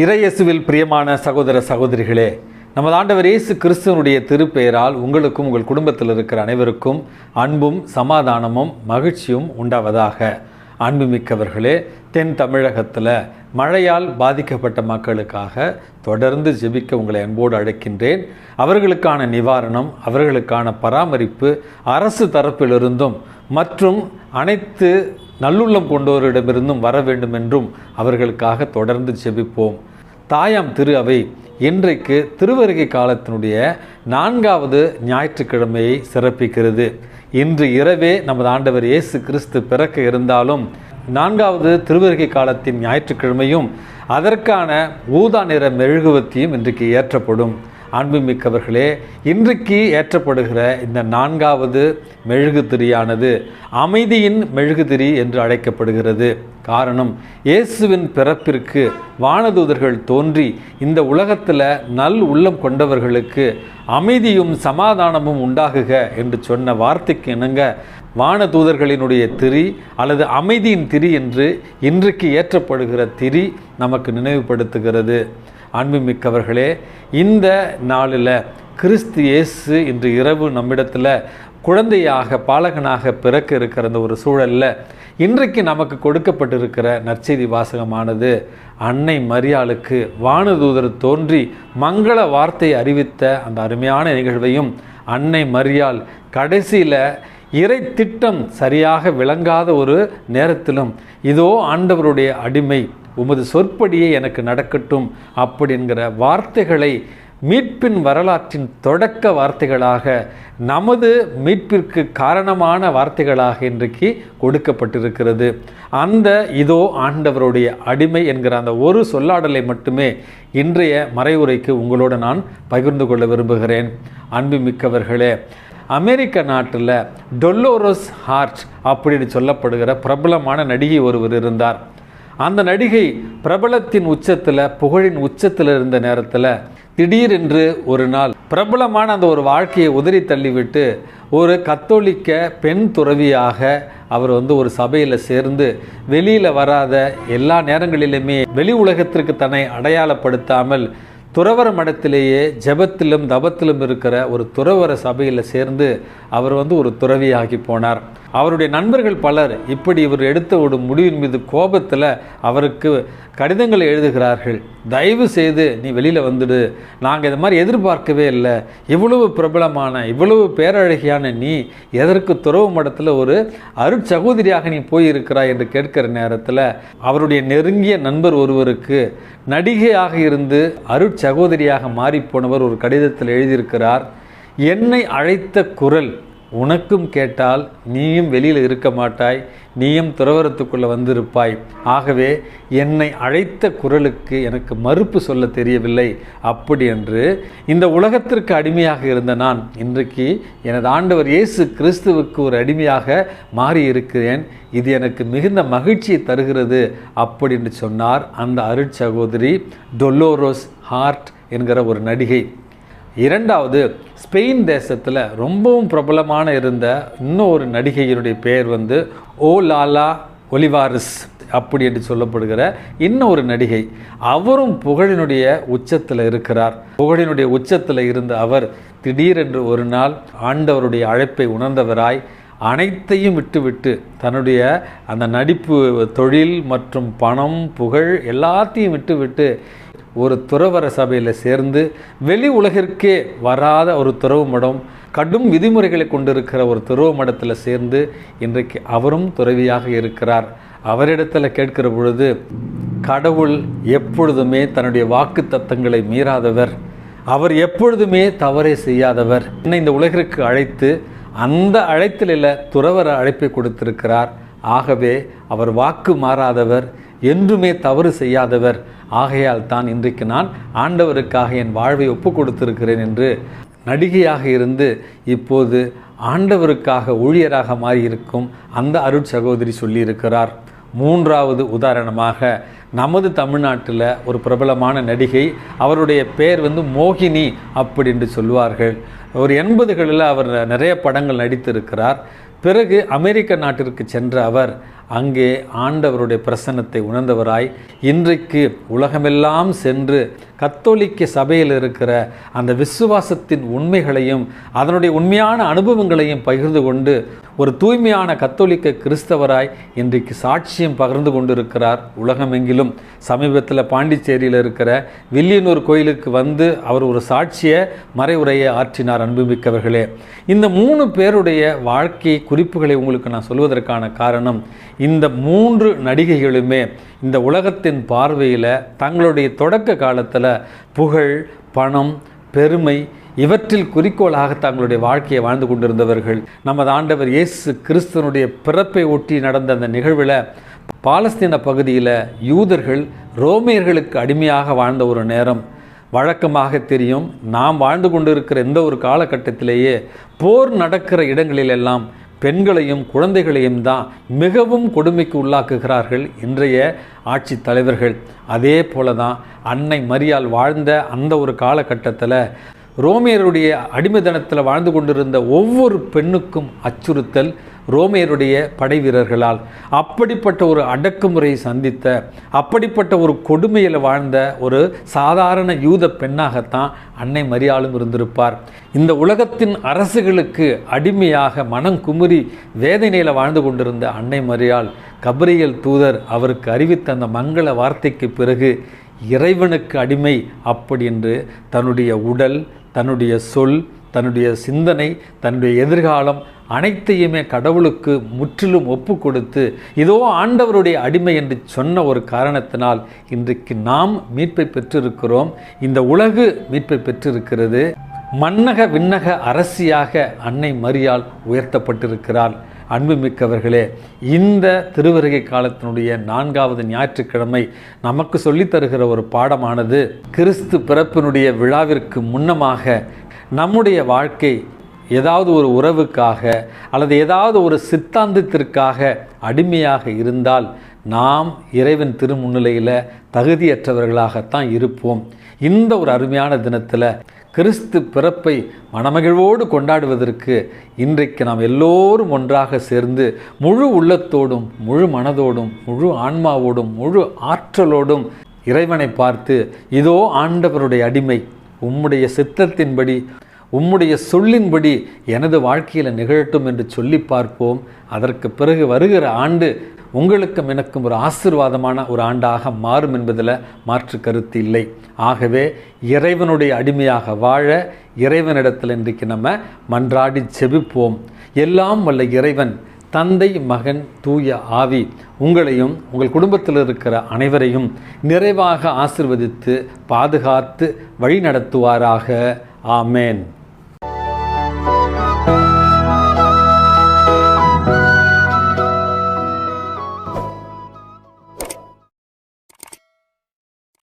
இறையேசுவில் பிரியமான சகோதர சகோதரிகளே நமது ஆண்டவர் இயேசு கிறிஸ்துவனுடைய திருப்பெயரால் உங்களுக்கும் உங்கள் குடும்பத்தில் இருக்கிற அனைவருக்கும் அன்பும் சமாதானமும் மகிழ்ச்சியும் உண்டாவதாக. அன்புமிக்கவர்களே தென் தமிழகத்தில் மழையால் பாதிக்கப்பட்ட மக்களுக்காக தொடர்ந்து ஜெபிக்க உங்களை அன்போடு அழைக்கின்றேன். அவர்களுக்கான நிவாரணம் அவர்களுக்கான பராமரிப்பு அரசு தரப்பிலிருந்தும் மற்றும் அனைத்து நல்லுள்ளம் கொண்டோரிடமிருந்தும் வர வேண்டும் என்றும் அவர்களுக்காக தொடர்ந்து செபிப்போம் தாயாம் திரு அவை இன்றைக்கு திருவருகை காலத்தினுடைய நான்காவது ஞாயிற்றுக்கிழமையை சிறப்பிக்கிறது. இன்று இரவே நமது ஆண்டவர் இயேசு கிறிஸ்து பிறக்க இருந்தாலும் நான்காவது திருவருகை காலத்தின் ஞாயிற்றுக்கிழமையும் அதற்கான ஊதா நிற மெழுகுவத்தியும் இன்றைக்கு ஏற்றப்படும். அன்புமிக்கவர்களே இன்றைக்கு ஏற்றப்படுகிற இந்த நான்காவது மெழுகுதிரியானது அமைதியின் மெழுகுதிரி என்று அழைக்கப்படுகிறது. காரணம் இயேசுவின் பிறப்பிற்கு வானதூதர்கள் தோன்றி இந்த உலகத்தில் நல் உள்ளம் கொண்டவர்களுக்கு அமைதியும் சமாதானமும் உண்டாகுக என்று சொன்ன வார்த்தைக்கு இணங்க வானதூதர்களினுடைய திரி அல்லது அமைதியின் திரி என்று இன்றைக்கு ஏற்றப்படுகிற திரி நமக்கு நினைவுபடுத்துகிறது. அன்புமிக்கவர்களே இந்த நாளில் கிறிஸ்து இயேசு இன்று இரவு நம்மிடத்தில் குழந்தையாக பாலகனாக பிறக்க இருக்கிற அந்த ஒரு சூழலில் இன்றைக்கு நமக்கு கொடுக்கப்பட்டிருக்கிற நற்செய்தி வாசகமானது அன்னை மரியாளுக்கு வானதூதர் தோன்றி மங்கள வார்த்தை அறிவித்த அந்த அருமையான நிகழ்வையும் அன்னை மரியாள் கடைசியில் இறை திட்டம் சரியாக விளங்காத ஒரு நேரத்திலும் இதோ ஆண்டவருடைய அடிமை உமது சொற்படியே எனக்கு நடக்கட்டும் அப்படிங்கிற வார்த்தைகளை மீட்பின் வரலாற்றின் தொடக்க வார்த்தைகளாக நமது மீட்பிற்கு காரணமான வார்த்தைகளாக இன்றைக்கு கொடுக்கப்பட்டிருக்கிறது. அந்த இதோ ஆண்டவருடைய அடிமை என்கிற அந்த ஒரு சொல்லாடலை மட்டுமே இன்றைய மறைவுரைக்கு உங்களோடு நான் பகிர்ந்து கொள்ள விரும்புகிறேன். அன்புமிக்கவர்களே அமெரிக்க நாட்டில் டொல்லோரோஸ் ஹார்ட் அப்படின்னு சொல்லப்படுகிற பிரபலமான நடிகை ஒருவர் இருந்தார். அந்த நடிகை பிரபலத்தின் உச்சத்தில் புகழின் உச்சத்தில் இருந்த நேரத்தில் திடீரென்று ஒரு நாள் பிரபலமான அந்த ஒரு வாழ்க்கையை உதறி தள்ளிவிட்டு ஒரு கத்தோலிக்க பெண் துறவியாக அவர் வந்து ஒரு சபையில் சேர்ந்து வெளியில் வராத எல்லா நேரங்களிலுமே வெளி உலகத்திற்கு தன்னை அடையாளப்படுத்தாமல் துறவர மடத்திலேயே ஜெபத்திலும் தபத்திலும் இருக்கிற ஒரு துறவர சபையில் சேர்ந்து அவர் வந்து ஒரு துறவியாகி போனார். அவருடைய நண்பர்கள் பலர் இப்படி இவர் எடுத்த ஒரு முடிவின் மீது கோபத்தில் அவருக்கு கடிதங்களை எழுதுகிறார்கள். தயவு செய்து நீ வெளியில் வந்துடு. நாங்கள் இது மாதிரி எதிர்பார்க்கவே இல்லை. இவ்வளவு பிரபலமான இவ்வளவு பேரழகியான நீ எதற்கு துறவு மடத்தில் ஒரு அருட்சகோதரியாக நீ போயிருக்கிறாய்? என்று கேட்கிற நேரத்தில் அவருடைய நெருங்கிய நண்பர் ஒருவருக்கு நடிகையாக இருந்து அருட்சகோதரியாக மாறிப்போனவர் ஒரு கடிதத்தில் எழுதியிருக்கிறார். என்னை அழைத்த குரல் உனக்கும் கேட்டால் நீயும் வெளியில் இருக்க மாட்டாய் நீயும் துறவரத்துக்குள்ளே வந்திருப்பாய். ஆகவே என்னை அழைத்த குரலுக்கு எனக்கு மறுப்பு சொல்ல தெரியவில்லை. அப்படி என்று இந்த உலகத்திற்கு அடிமையாக இருந்த நான் இன்றைக்கு எனது ஆண்டவர் இயேசு கிறிஸ்துவுக்கு ஒரு அடிமையாக மாறி இருக்கிறேன் இது எனக்கு மிகுந்த மகிழ்ச்சியை தருகிறது. அப்படி என்று சொன்னார் அந்த அருட்சகோதரி டொல்லோரோஸ் ஹார்ட் என்கிற ஒரு நடிகை. இரண்டாவது ஸ்பெயின் தேசத்தில் ரொம்பவும் பிரபலமான இருந்த இன்னும் ஒரு நடிகையினுடைய பெயர் வந்து ஓ லாலா ஒலிவாரிஸ் அப்படி என்று சொல்லப்படுகிற இன்னொரு நடிகை. அவரும் புகழினுடைய உச்சத்தில் இருக்கிறார். புகழினுடைய உச்சத்தில் இருந்த அவர் திடீரென்று ஒரு நாள் ஆண்டவருடைய அழைப்பை உணர்ந்தவராய் அனைத்தையும் விட்டுவிட்டு தன்னுடைய அந்த நடிப்பு தொழில் மற்றும் பணம் புகழ் எல்லாத்தையும் விட்டுவிட்டு ஒரு துறவர சபையில் சேர்ந்து வெளி உலகிற்கே வராத ஒரு துறவு மடம் கடும் விதிமுறைகளை கொண்டிருக்கிற ஒரு துறவு மடத்தில் சேர்ந்து இன்றைக்கு அவரும் துறவியாக இருக்கிறார். அவரிடத்தில் கேட்கிற பொழுது கடவுள் எப்பொழுதுமே தன்னுடைய வாக்கு தத்தங்களை மீறாதவர். அவர் எப்பொழுதுமே தவறே செய்யாதவர். என்னை இந்த உலகிற்கு அழைத்து அந்த அழைத்தலில் துறவர அழைப்பை கொடுத்திருக்கிறார். ஆகவே அவர் வாக்கு மாறாதவர். என்றுமே தவறு செய்யாதவர். ஆகையால் தான் இன்றைக்கு நான் ஆண்டவருக்காக என் வாழ்வை ஒப்பு கொடுத்திருக்கிறேன் என்று நடிகையாக இருந்து இப்போது ஆண்டவருக்காக ஊழியராக மாறியிருக்கும் அந்த அருட் சகோதரி சொல்லியிருக்கிறார். மூன்றாவது உதாரணமாக நமது தமிழ்நாட்டில் ஒரு பிரபலமான நடிகை அவருடைய பெயர் வந்து மோகினி அப்படின்னு சொல்லுவார்கள். சொல்வார்கள் ஒரு எண்பதுகளில் அவர் நிறைய படங்கள் நடித்திருக்கிறார். பிறகு அமெரிக்க நாட்டிற்கு சென்ற அவர் அங்கே ஆண்டவருடைய பிரசன்னத்தை உணர்ந்தவராய் இன்றைக்கு உலகமெல்லாம் சென்று கத்தோலிக்க சபையில் இருக்கிற அந்த விசுவாசத்தின் உண்மைகளையும் அதனுடைய உண்மையான அனுபவங்களையும் பகிர்ந்து கொண்டு ஒரு தூய்மையான கத்தோலிக்க கிறிஸ்தவராய் இன்றைக்கு சாட்சியம் பகிர்ந்து கொண்டிருக்கிறார் உலகமெங்கிலும். சமீபத்தில் பாண்டிச்சேரியில் இருக்கிற வில்லியனூர் கோயிலுக்கு வந்து அவர் ஒரு சாட்சியை மறைவுரையை ஆற்றினார் அன்புமிக்கவர்களே. இந்த மூணு பேருடைய வாழ்க்கை குறிப்புகளை உங்களுக்கு நான் சொல்வதற்கான காரணம் இந்த மூன்று நடிகைகளுமே இந்த உலகத்தின் பார்வையில் தங்களுடைய தொடக்க காலத்தில் புகழ் பணம் பெருமை இவற்றில் குறிக்கோளாக தங்களுடைய வாழ்க்கையை வாழ்ந்து கொண்டிருந்தவர்கள். நமது ஆண்டவர் இயேசு கிறிஸ்தனுடைய பிறப்பை ஒட்டி நடந்த அந்த நிகழ்வில் பாலஸ்தீன பகுதியில் யூதர்கள் ரோமியர்களுக்கு அடிமையாக வாழ்ந்த ஒரு நேரம். வழக்கமாக தெரியும் நாம் வாழ்ந்து கொண்டிருக்கிற எந்த ஒரு காலகட்டத்திலேயே போர் நடக்கிற இடங்களிலெல்லாம் பெண்களையும் குழந்தைகளையும் தான் மிகவும் கொடுமைக்கு உள்ளாக்குகிறார்கள் இன்றைய ஆட்சி தலைவர்கள். அதே போல தான் அன்னை மரியால் வாழ்ந்த அந்த ஒரு காலகட்டத்தில் ரோமியருடைய அடிமைதனத்தில் வாழ்ந்து கொண்டிருந்த ஒவ்வொரு பெண்ணுக்கும் அச்சுறுத்தல் ரோமியருடைய படை வீரர்களால். அப்படிப்பட்ட ஒரு அடக்குமுறையை சந்தித்த அப்படிப்பட்ட ஒரு கொடுமையில் வாழ்ந்த ஒரு சாதாரண யூத பெண்ணாகத்தான் அன்னை மரியாளும் இருந்திருப்பார். இந்த உலகத்தின் அரசுகளுக்கு அடிமையாக மனம் குமுறி வேதனையில் வாழ்ந்து கொண்டிருந்த அன்னை மரியாள் கபரியல் தூதர் அவருக்கு அறிவித்த அந்த மங்கள வார்த்தைக்கு பிறகு இறைவனுக்கு அடிமை அப்படி என்று தன்னுடைய உடல் தன்னுடைய சொல் தன்னுடைய சிந்தனை தன்னுடைய எதிர்காலம் அனைத்தையுமே கடவுளுக்கு முற்றிலும் ஒப்பு கொடுத்து இதோ ஆண்டவருடைய அடிமை என்று சொன்ன ஒரு காரணத்தினால் இன்றைக்கு நாம் மீட்பை பெற்றிருக்கிறோம். இந்த உலகு மீட்பை பெற்றிருக்கிறது. மன்னக விண்ணக அரசியாக அன்னை மரியால் உயர்த்தப்பட்டிருக்கிறாள். அன்புமிக்கவர்களே இந்த திருவருகை காலத்தினுடைய நான்காவது ஞாயிற்றுக்கிழமை நமக்கு சொல்லித் தருகிற ஒரு பாடமானது கிறிஸ்து பிறப்பினுடைய விழாவிற்கு முன்னமாக நம்முடைய வாழ்க்கை ஏதாவது ஒரு உறவுக்காக அல்லது ஏதாவது ஒரு சித்தாந்தத்திற்காக அடிமையாக இருந்தால் நாம் இறைவன் திருமுன்னிலையில் தகுதியற்றவர்களாகத்தான் இருப்போம். இந்த ஒரு அருமையான தினத்தில் கிறிஸ்து பிறப்பை மனமகிழ்வோடு கொண்டாடுவதற்கு இன்றைக்கு நாம் எல்லோரும் ஒன்றாக சேர்ந்து முழு உள்ளத்தோடும் முழு மனதோடும் முழு ஆன்மாவோடும் முழு ஆற்றலோடும் இறைவனை பார்த்து இதோ ஆண்டவருடைய அடிமை உம்முடைய சித்தத்தின்படி உம்முடைய சொல்லின்படி எனது வாழ்க்கையில் நிகழட்டும் என்று சொல்லி பார்ப்போம். அதற்கு பிறகு வருகிற ஆண்டு உங்களுக்கும் எனக்கும் ஒரு ஆசிர்வாதமான ஒரு ஆண்டாக மாறும் என்பதில் மாற்று கருத்து இல்லை. ஆகவே இறைவனுடைய அடிமையாக வாழ இறைவனிடத்தில் இன்றைக்கு நம்ம மன்றாடி செபிப்போம். எல்லாம் வல்ல இறைவன் தந்தை மகன் தூய ஆவி உங்களையும் உங்கள் குடும்பத்தில் இருக்கிற அனைவரையும் நிறைவாக ஆசிர்வதித்து பாதுகாத்து வழிநடத்துவாராக. ஆமேன்.